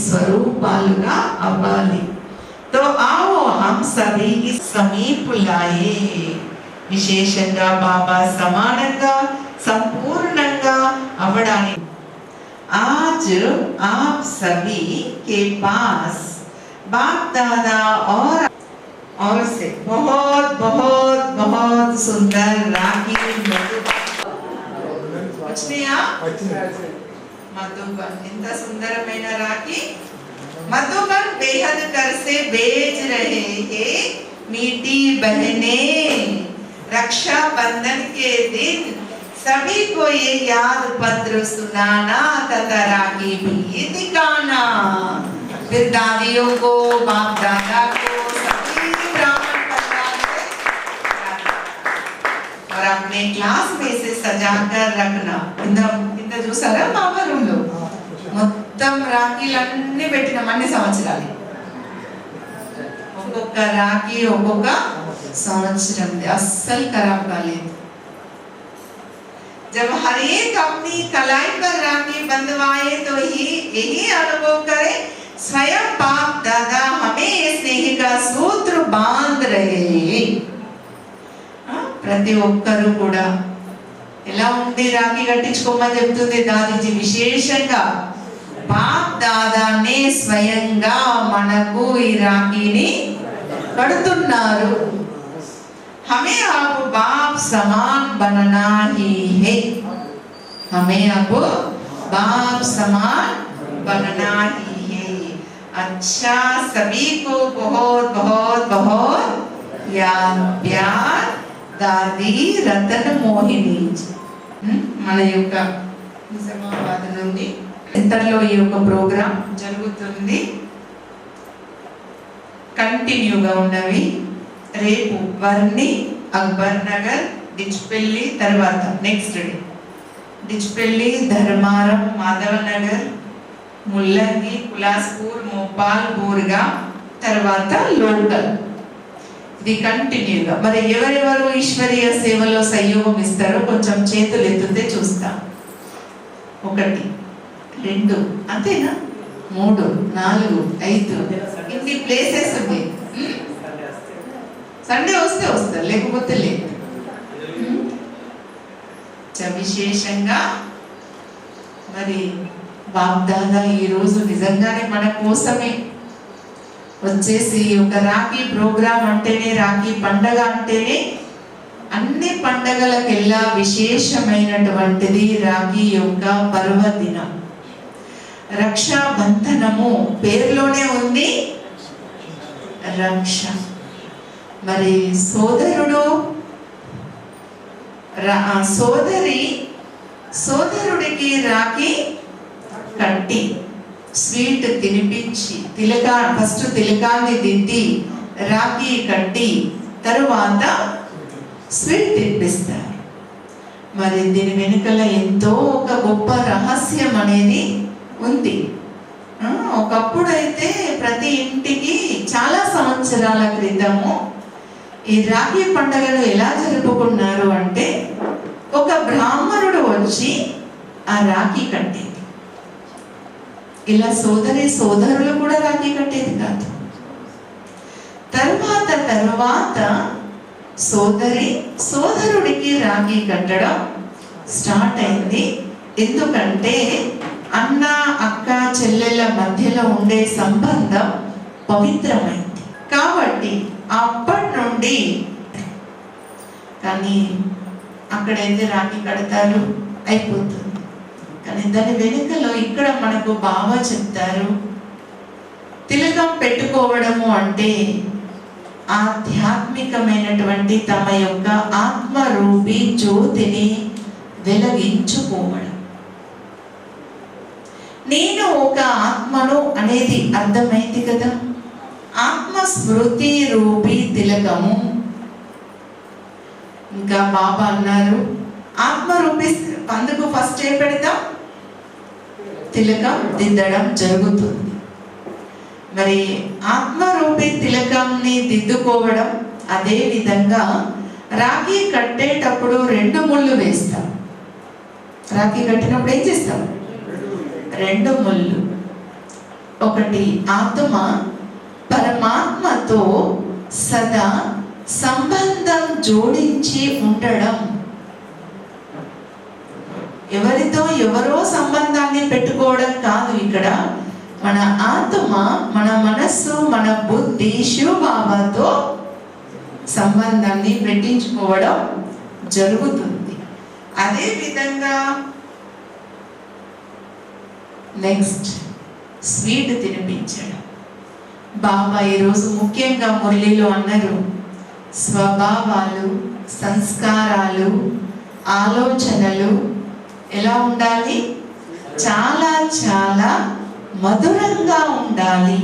స్మృతి స్వరూపాలుగా అవ్వాలి తో ఆవో హం సభీకి సమీపులాయే విశేషంగా బాబా సమానంగా సంపూర్ణంగా అవ్వడానికి आज आप सभी के पास बाप दादा और और से बहुत बहुत बहुत सुंदर राखी వచ్చినాయా मधुबन ఇంత సుందరమైన రాఖీ मधुबन बेहद कर से बेच रहे हैं मीठी बहने रक्षा बंधन के दिन सभी को ये याद पत्र सुनाना तथा राखी भी दिखाना फिर दादियों को बाप दादा को सभी ब्राह्मण परिवार से और अपने क्लास में से सजा कर रखना కింద కింద చూసారా బాబా రూమ్ లో మొత్తం రాఖీలన్నీ పెట్టినాం అన్ని సంవత్సరాలు ఒక్కొక్క రాఖీ ఒక్కొక్క సంవత్సరం అస్సలు ఖరాబ్ కాలేదు जब हर एक अपनी कलाई पर राखी बंधवाए तो ही यही अनुभव करे स्वयं बाप दादा हमें ये स्नेह का सूत्र बांध रहे हैं ఆ, ప్రతి ఒక్కరు కూడా ఎలా ఉంది రాఖీ కట్టించుకోమని చెప్తుంది దాదిజీ విశేషంగా బాప్ దాదానే స్వయంగా మనకు ఈ రాఖీని కడుతున్నారు हमें अब बाप समान बनना ही है हमें अब बाप समान बनना ही है अच्छा सभी को बहुत बहुत बहुत याद प्यार దాది రతన్ మోహిని మన యొక్క నిజామాబాద్ నుండి ఇంతలో ఈ యొక్క ప్రోగ్రాం జరుగుతుంది. కంటిన్యూగా ఉన్నవి. రేపు వర్ణి అక్బర్ నగర్ డిచ్పెల్లి తర్వాత నెక్స్ట్ డే. డిచ్పెల్లి ధర్మారం మాధవ నగర్ ముల్లంగి కులాస్పూర్ మోపాల్ బోర్గా తర్వాత లోకల్. ఇది కంటిన్యూగా మరి ఎవరెవరు ఈశ్వరీయ సేవలో సంయోగం ఇస్తారో కొంచెం చేతులు ఎత్తుతే చూస్తాం. ఒకటి రెండు అంతేనా? మూడు నాలుగు ఐదు. ఇన్ని ప్లేసెస్ ఉన్నాయి. సండే వస్తే వస్తారు లేకపోతే లేదు. విశేషంగా మరి వాగ్దాదా ఈరోజు నిజంగానే మన కోసమే వచ్చేసి ఒక రాఖీ ప్రోగ్రాం అంటేనే రాఖీ పండగ అంటేనే అన్ని పండగలకెల్లా విశేషమైనటువంటిది రాఖీ యొక్క పర్వదినం. రక్షాబంధనము పేరులోనే ఉంది. రక్ష. మరి సోదరుడు రా- సోదరి సోదరుడికి రాఖీ కట్టి. స్వీట్ తినిపించి తిలకా ఫస్ట్ తిలకాన్ని దిద్ది రాఖీ కట్టి తరువాత స్వీట్ తినిపిస్తారు. మరి దీని వెనుకల ఎంతో ఒక గొప్ప రహస్యం అనేది ఉంది. ఒకప్పుడైతే ప్రతి ఇంటికి చాలా సంవత్సరాల క్రితము ఈ రాఖీ పండుగను ఎలా జరుపుకున్నారు అంటే ఒక బ్రాహ్మణుడు వచ్చి ఆ రాఖీ కట్టింది ఇలా సోదరి సోదరులు కూడా రాఖీ కట్టేది కాదు. తర్వాత తర్వాత సోదరి సోదరుడికి రాఖీ కట్టడం స్టార్ట్ అయింది. ఎందుకంటే అన్న అక్క చెల్లెళ్ళ మధ్యలో ఉండే సంబంధం పవిత్రమైంది. కాబట్టి అప్పటి నుండి కానీ అక్కడైతే రాఖీ కడతారు? అయిపోతుంది. కానీ దాని వెనుకలో ఇక్కడ మనకు బాగా చెప్తారు తిలకం పెట్టుకోవడము అంటే ఆధ్యాత్మికమైనటువంటి తమ యొక్క ఆత్మరూపి జ్యోతిని వెలగించుకోవడం. నేను ఒక ఆత్మను అనేది అర్థమైంది కదా? ఆత్మ స్మృతి రూపి తిలకము. ఇంకా బాబా అన్నారు ఆత్మ రూపి అందుకు ఫస్ట్ ఏం పెడతాం? తిలకం దిద్దడం జరుగుతుంది. మరి ఆత్మరూపి తిలకంని దిద్దుకోవడం అదే విధంగా రాఖీ కట్టేటప్పుడు రెండు ముళ్ళు వేస్తాం. రాఖీ కట్టినప్పుడు ఏం చేస్తాం? రెండు ముళ్ళు. ఒకటి ఆత్మ పరమాత్మతో సదా సంబంధం జోడించి ఉండడం. ఎవరితో ఎవరో సంబంధాన్ని పెట్టుకోవడం కాదు ఇక్కడ. మన ఆత్మ మన మనస్సు మన బుద్ధి శివబాబాతో సంబంధాన్ని పెట్టించుకోవడం జరుగుతుంది. అదే విధంగా నెక్స్ట్ స్వీట్ తినిపించడం. బాబా ఈరోజు ముఖ్యంగా మురళిలో అన్నారు స్వభావాలు సంస్కారాలు ఆలోచనలు ఎలా ఉండాలి? చాలా చాలా మధురంగా ఉండాలి.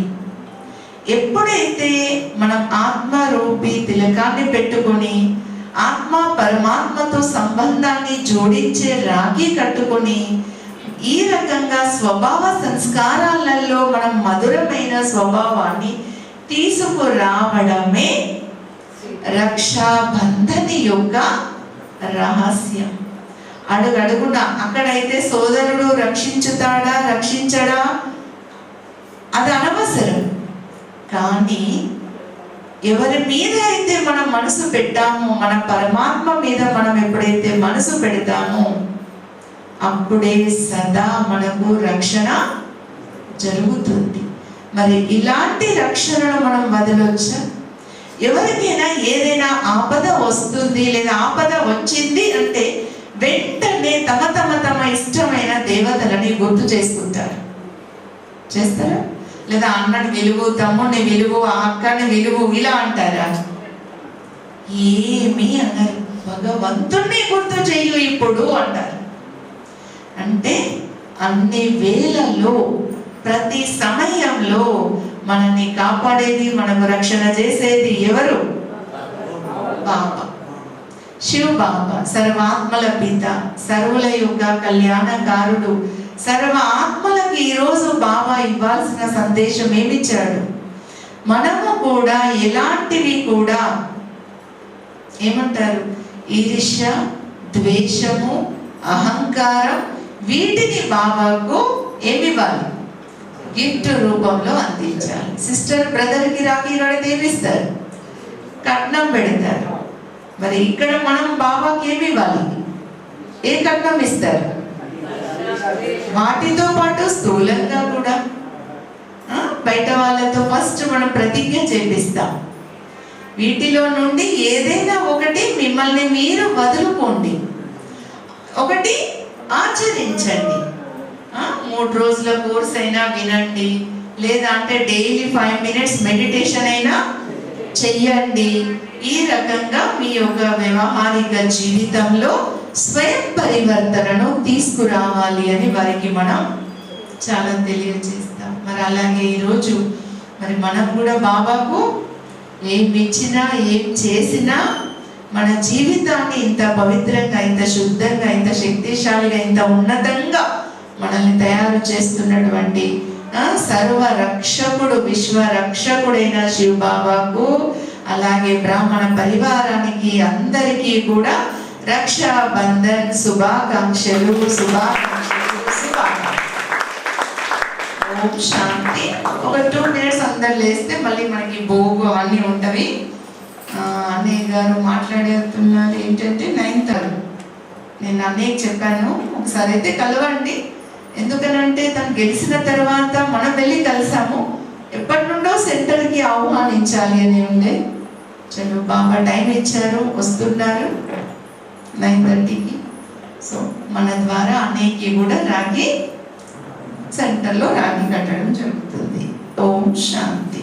ఎప్పుడైతే మనం ఆత్మరూపి తిలకాన్ని పెట్టుకొని ఆత్మ పరమాత్మతో సంబంధాన్ని జోడించే రాఖీ కట్టుకొని ఈ రకంగా స్వభావ సంస్కారాలలో మనం మధురమైన స్వభావాన్ని తీసుకురావడమే రక్షాబంధని యొక్క రహస్యం. అడుగడుగున అక్కడైతే సోదరుడు రక్షించుతాడా? రక్షించడా? అది అనవసరం. కానీ ఎవరి మీద అయితే మనం మనసు పెట్టామో మన పరమాత్మ మీద మనం ఎప్పుడైతే మనసు పెడతామో అప్పుడే సదా మనకు రక్షణ జరుగుతుంది. మరి ఇలాంటి రక్షణను మనం వదలొచ్చా? ఎవరికైనా ఏదైనా ఆపద వస్తుంది లేదా ఆపద వచ్చింది అంటే వెంటనే తమ తమ తమ ఇష్టమైన దేవతలని గుర్తు చేసుకుంటారు. చేస్తారా? లేదా అన్నని వెలుగు తమ్ముడిని వెలుగు ఆ అక్కని వెలుగు ఇలా అంటారా? ఏమి అన్నారు భగవంతుణ్ణి గుర్తు చేయు ఇప్పుడు అంటారు. అంటే అన్ని వేళల్లో ప్రతి సమయంలో మనల్ని కాపాడేది మనకు రక్షణ చేసేది ఎవరు? బాబా. శివ బాబా సర్వాత్మల పిత సర్వుల యొక్క కళ్యాణకారుడు. సర్వ ఆత్మలకు ఈరోజు బాబా ఇవ్వాల్సిన సందేశం ఏమిచ్చాడు? మనము కూడా ఎలాంటివి కూడా ఏమంటారు? ఈర్ష్య ద్వేషము అహంకారం వీటిని బాబాకు ఏమివ్వాలి? గిఫ్ట్ రూపంలో అందించాలి. సిస్టర్ బ్రదర్కి రాఖీ కడితే ఏమిస్తారు? కట్నం పెడతారు. మరి ఇక్కడ మనం బాబాకి ఏమి ఇవ్వాలి? ఏ కట్నం ఇస్తారు? వాటితో పాటు స్థూలంగా కూడా బయట వాళ్ళతో ఫస్ట్ మనం ప్రతిజ్ఞ చేపిస్తాం. వీటిలో నుండి ఏదైనా ఒకటి మిమ్మల్ని మీరు వదులుకోండి. ఒకటి ఆచరించండి. మూడు రోజుల కోర్స్ అయినా వినండి. లేదా అంటే డైలీ ఫైవ్ మినిట్స్ మెడిటేషన్ అయినా చెయ్యండి. ఈ రకంగా మీ యొక్క వ్యవహారిక జీవితంలో స్వయం పరివర్తనను తీసుకురావాలి అని వారికి మనం చాలా తెలియజేస్తాం. మరి అలాగే ఈరోజు మరి మనం కూడా బాబాకు ఏం ఇచ్చినా ఏం చేసినా మన జీవితాన్ని ఇంత పవిత్రంగా ఇంత శుద్ధంగా ఇంత శక్తిశాలిగా ఇంత ఉన్నతంగా మనల్ని తయారు చేస్తున్నటువంటి సర్వ రక్షకుడు విశ్వ రక్షకుడైన శివ బాబాకు అలాగే బ్రాహ్మణ పరివారానికి అందరికీ కూడా రక్షా బంధన్ శుభాకాంక్షలు శుభాకాంక్షలు శుభాకాంక్షలు. ఓం శాంతి. ఒక టూ మినిట్స్ అందరు లేస్తే మళ్ళీ మనకి భోగు అవన్నీ ఉంటవి అన్నయ్య గారు మాట్లాడుతున్నారు ఏంటంటే నైన్త్ నేను అన్నయ్య చెప్పాను. ఒకసారి అయితే కలవండి. ఎందుకనంటే తను గెలిచిన తర్వాత మనం వెళ్ళి కలిసాము. ఎప్పటి నుండో సెంటర్కి ఆహ్వానించాలి అని ఉండే. చలో బాబా టైం ఇచ్చారు వస్తున్నారు నైన్ థర్టీకి. సో మన ద్వారా అనేకి కూడా రాగి సెంటర్లో రాగి కట్టడం జరుగుతుంది. ఓం శాంతి.